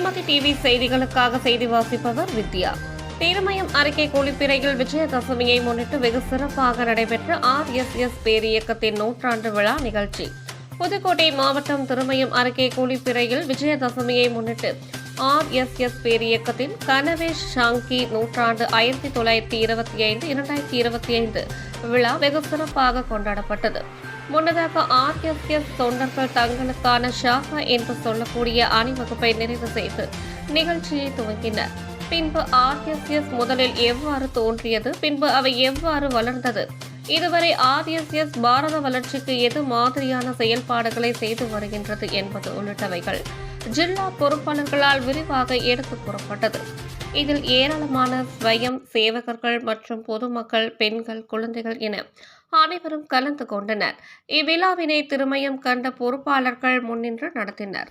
செய்மதி TV செய்திகளுக்காக செய்தி வாசிப்பவர் வித்யா. திருமயம் அறிக்கை குளிப்பிறையில் விஜயதசமியை முன்னிட்டு வெகு சிறப்பாக நடைபெற்ற ஆர் எஸ் எஸ் பேரியக்கத்தின் நூற்றாண்டு விழா நிகழ்ச்சி. புதுக்கோட்டை மாவட்டம் திருமயம் அறிக்கை கூலிப்பிறையில் விஜயதசமியை முன்னிட்டு ஆர் எஸ் எஸ் கனவே கனவேஷ் ஷாங்கி நூற்றாண்டு ஆயிரத்தி தொள்ளாயிரத்தி இருபத்தி ஐந்து இரண்டாயிரத்தி இருபத்தி ஐந்து விழா வெகு சிறப்பாக கொண்டாடப்பட்டது. முன்னதாக ஆர்எஸ்எஸ் தொண்டர்கள் தங்களுக்கான ஷாகா என்று சொல்லக்கூடிய அணிவகுப்பை நிறைவு செய்து நிகழ்ச்சியை துவங்கினர் பின்பு ஆர்எஸ்எஸ் முதலில் எவ்வாறு தோன்றியது பின்பு அவை எவ்வாறு வளர்ந்தது இதுவரை ஆர்எஸ்எஸ் பாரத வளர்ச்சிக்கு எது மாதிரியான செயல்பாடுகளை செய்து வருகின்றது என்பது உள்ளிட்டவைகள். ஜில்லா பொறுப்பாளர்களால் விரிவாக எடுத்து கூறப்பட்டது. இதில் ஏராளமான ஸ்வயம் சேவகர்கள் மற்றும் பொதுமக்கள் பெண்கள் குழந்தைகள் என அனைவரும் கலந்து கொண்டனர். இவ்விழாவினை திருமயம் கண்ட பொறுப்பாளர்கள் முன்னின்று நடத்தினர்.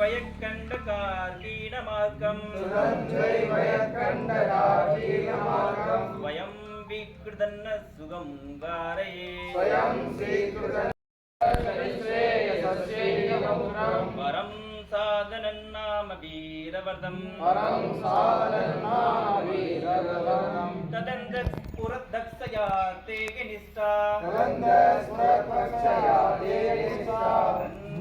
வயக்கண்ட கார்கீட மார்க்கம் வயம் வீக்கிருதன்ன சுகம் காரையே வரம் சாதனன் நாம நிஷ்டா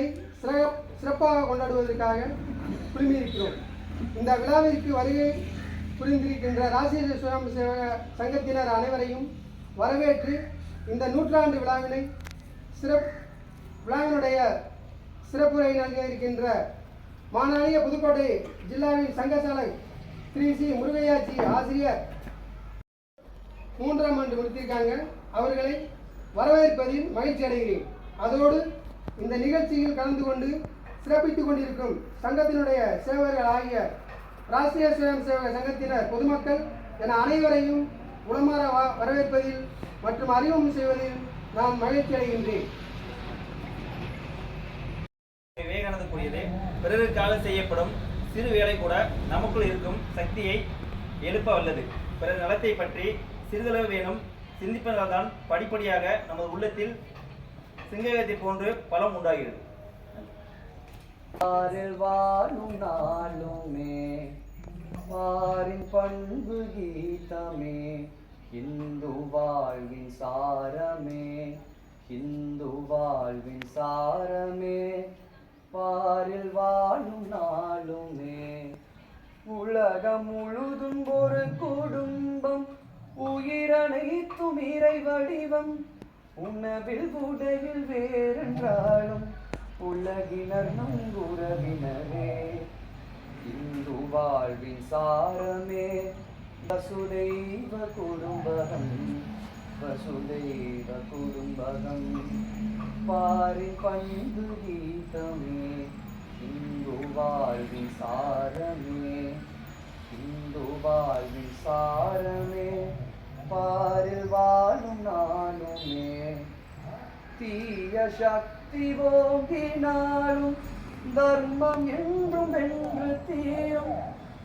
விழாவை சிறப்பாக கொண்டாடுவதற்காக குழுமியிருக்கிறோம். இந்த விழாவிற்கு வருகை புரிந்திருக்கின்ற ராசிய சுயம் சேவக சங்கத்தினர் அனைவரையும் வரவேற்று இந்த நூற்றாண்டு விழாவினை சிறப் விழாவினுடைய சிறப்புரை நல்க இருக்கின்ற மாநாளிய புதுக்கோட்டை ஜில்லாவின் சங்கசாலை ஸ்ரீ சி முருகையாச்சி ஆசிரியர் மூன்றாம் ஆண்டு முடித்திருக்காங்க. அவர்களை வரவேற்பதில் மகிழ்ச்சி அடைகிறேன் அதோடு இந்த நிகழ்ச்சியில் கலந்து கொண்டு சிறப்பித்துக் கொண்டிருக்கும் சங்கத்தினுடைய சேவர்கள் ஆகிய ராஷ்டிரிய சுயம் சேவக சங்கத்தினர் பொதுமக்கள் என அனைவரையும் உளமாற வரவேற்பதில் மற்றும் அறிமுகம் செய்வதில் நான் மகிழ்ச்சி அடைகின்றேன். விவேகானந்த கூறியது பிறருக்காக செய்யப்படும் சிறு வேலை கூட நமக்குள் இருக்கும் சக்தியை எழுப்ப வல்லது பிறர் நலத்தை பற்றி சிறிதளவு வேணும் சிந்திப்பதால்தான் படிப்படியாக நமது உள்ளத்தில் சிங்ககத்தை போன்று பலம் உண்டாகிறது. பாரில் வாழும் நாளுமே வாரின் பண்பு கீதமே இந்து வாழ்வின் சாரமே இந்து வாழ்வின் சாரமே பாரில் வாழும் நாளுமே. உலகம் முழுதும் ஒரு குடும்பம் உயிரனைத்தும் இறை வடிவம் உணவில் உடையில் வேறென்றாலும் உலகினர் நங்குறவினரே இந்து வாழ்வின் சாரமே வசுதெய்வ குடும்பகம் வசுதெய்வ குடும்பகம் பாரி பண்பு கீதமே இந்து வாழ்வின் சாரமே. இந்து வாழ்வின் சாரமே பாரில் வாழும் நானுமே தீய சக்தி ஓங்கினாலும் தர்மம் என்றும் வென்று தீரும்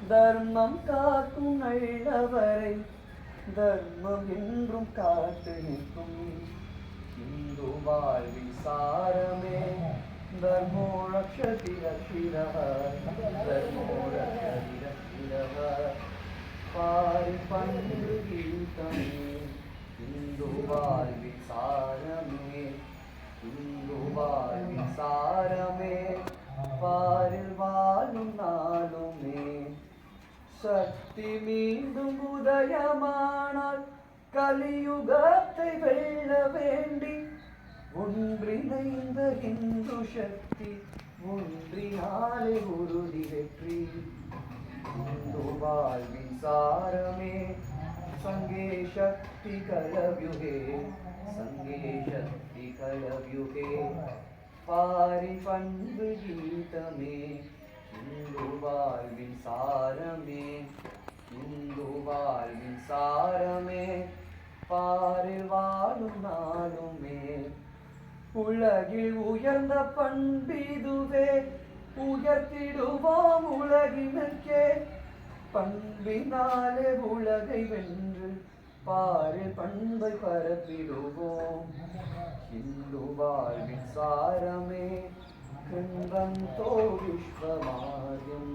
தர்மம் காக்கும் நல்லவரை தர்மம் என்றும் காத்து நிற்கும் இந்து வாழ்வின் சாரமே தர்மோ ரக்ஷதி ரக்ஷிரः தர்மோ ரக்ஷதி இந்து வாழ்வின் சாரமே இந்து வாழ்வின் சாரமே பாரில் வா சக்தி மீண்டும் உதயமானால் கலியுகத்தை வெல்ல வேண்டி ஒன்றிணைந்த இந்து சக்தி ஒன்றினாலே உறுதி வெற்றி இந்து வாழ்வின் சாரமே சங்கே சக்தி கலவ்யுகே சங்கே சக்தி கலவ்யுகே பாரி பண்பு கீதமே இந்து வாழ்வின் சாரமே இந்து வாழ்வின் சாரமே. பாரில் வாழும் நாளுமே உலகில் உயர்ந்த பண்பிதுவே உயர்த்திடுவோம் உலகினர்க்கே பண்பினாலே உலகை வென்று பாரு பண்பை பரப்பிடுவோம். இந்து வாழ்வின் சாரமே கிருந்தந்தோ விஸ்வமாயம்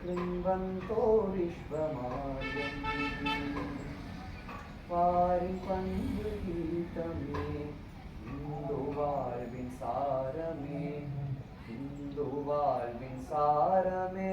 கிருந்தந்தோ விஸ்வமாயம் பாரி பண்பு கீதமே இந்து வாழ்வின் சாரமே. இந்து வாழ்வின் சாரமே